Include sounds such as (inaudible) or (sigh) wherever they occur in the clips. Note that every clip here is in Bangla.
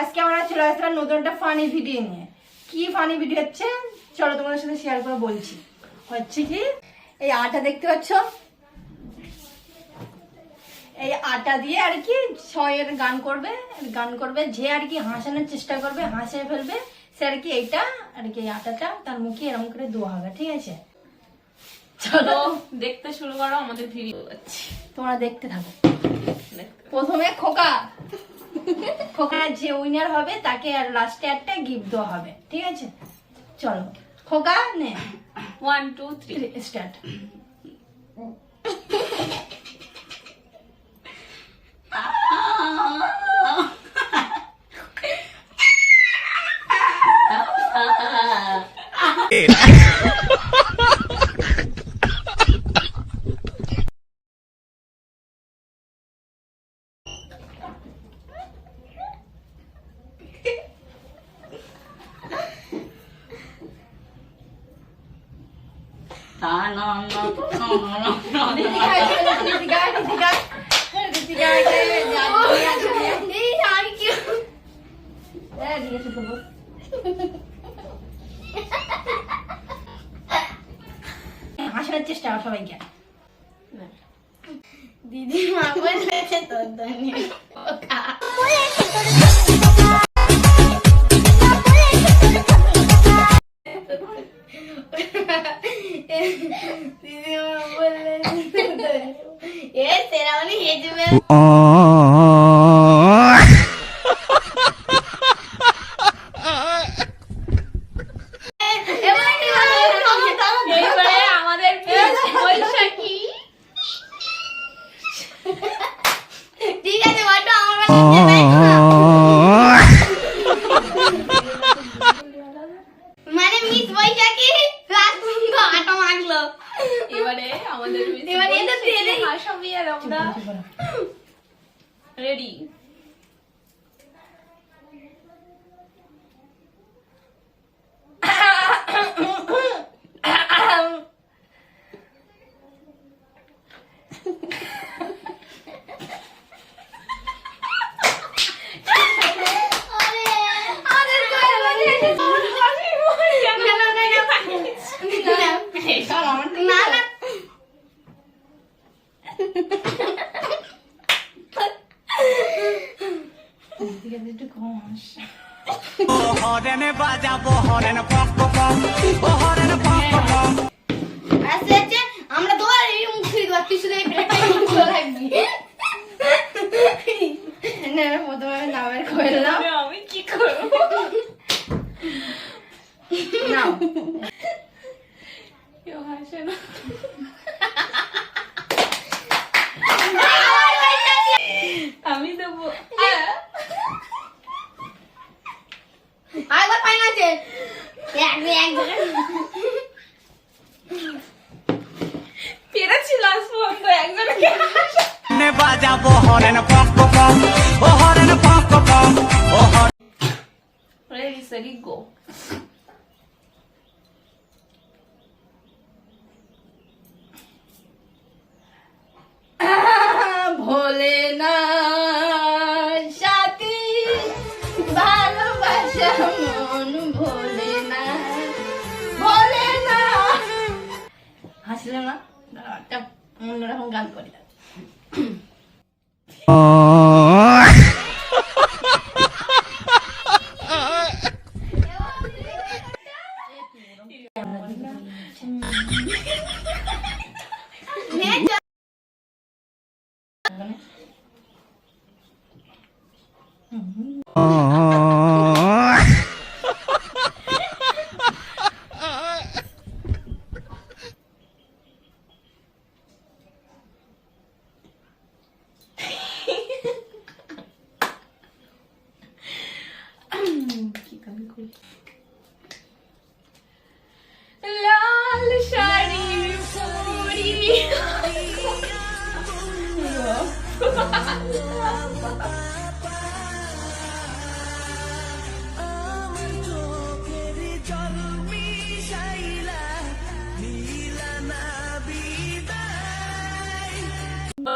আজকে আমরা চলে আসলাম নতুন একটা ফানি ভিডিও নিয়ে। কি ফানি ভিডিও হচ্ছে? চলো তোমাদের সাথে শেয়ার করে বলছি। হচ্ছে কি এই আটা দেখতে পাচ্ছ? এই আটা দিয়ে আর কি ছয়ের গান করবে গান করবে যে আর কি হাসানোর চেষ্টা করবে হাসে ফেলবে সে আর কি এইটা আর কি এই আটাটা তার মুখে এরকম করে দেওয়া হবে ঠিক আছে? চলো। দেখতে শুরু করো আমাদের ভিডিও তোমরা দেখতে থাকো। প্রথমে খোকা। খোকা যে উইনার হবে তাকে আর লাস্টে একটা গিফট দেওয়া হবে। ঠিক আছে? চলো খোকা নে। ওয়ান টু থ্রি স্টার্ট হাসানোর চেষ্টা করো সবাইকে দিদি মা বলেছে তোর ধনী আমাদের (laughs) হাসাবি আর আমরা রেডি আরে আরে কই বলে না না না না না একটু কম হাস হরেন বাজাবো হরেন পক পক হরেন পক পক। আচ্ছা আছে আমরা দোয়ার এই মুখ ফিরে তুই শুধু এই ব্রেকটা মুখ লাগবি। না প্রথমে নামের করলাম। আমি কি করব নাও কেউ হাসে না আমি দেবো আরেকবার পাই আছে এক এক পেরেছি লাস্ট পর্যন্ত একজনকে নে বাজাবো হরেন পক পক ও হরেন ভোলে না সাথী ভালোবাসা মন ভোলে না ভোলে না হাসলে না অন্যরকম গান করি কি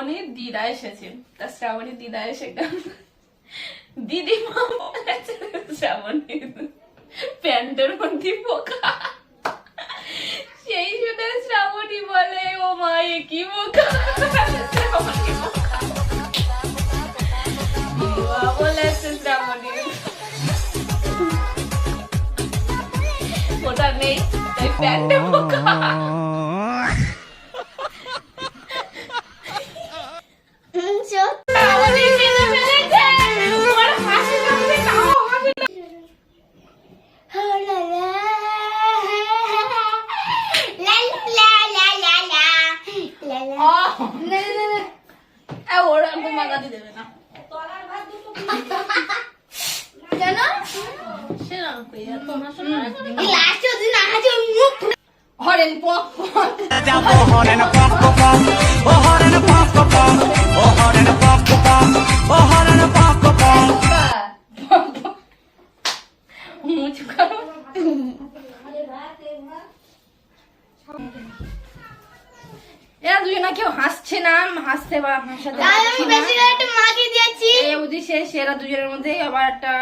অনেক দিদা দিদা এসেছে। তা শ্রাবণী দিদা এসে দিদিমা বলেছে প্যান্টের মধ্যে পোকা সেই শুনে শ্রাবণী বলে, ও মা কি পোকা শ্রাবণী পোকা দিদিমা বলেছে শ্রাবণী ওটা নেই তাই প্যান্টে পোকা হাসে ওর মুখ ফুলে- হরেন। যাব হরেন পক ও হরেন পক ও হরেন পক ও হরেন পক মুচু করো এরা দুজনা কেউ হাসছে না হাসতে বা হাসাতে তাই আমি বেশি করে একটু মাকে দিয়েছি। এই অবধি শেষ এরা দুজনের মধ্যে আবার একটা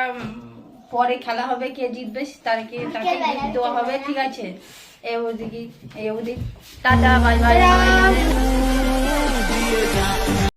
পরে খেলা হবে কে জিতবে তারকে তাকে গিফট দেওয়া হবে ঠিক আছে? এই ওদিকে কি এই অবধি। Tata bye bye tata.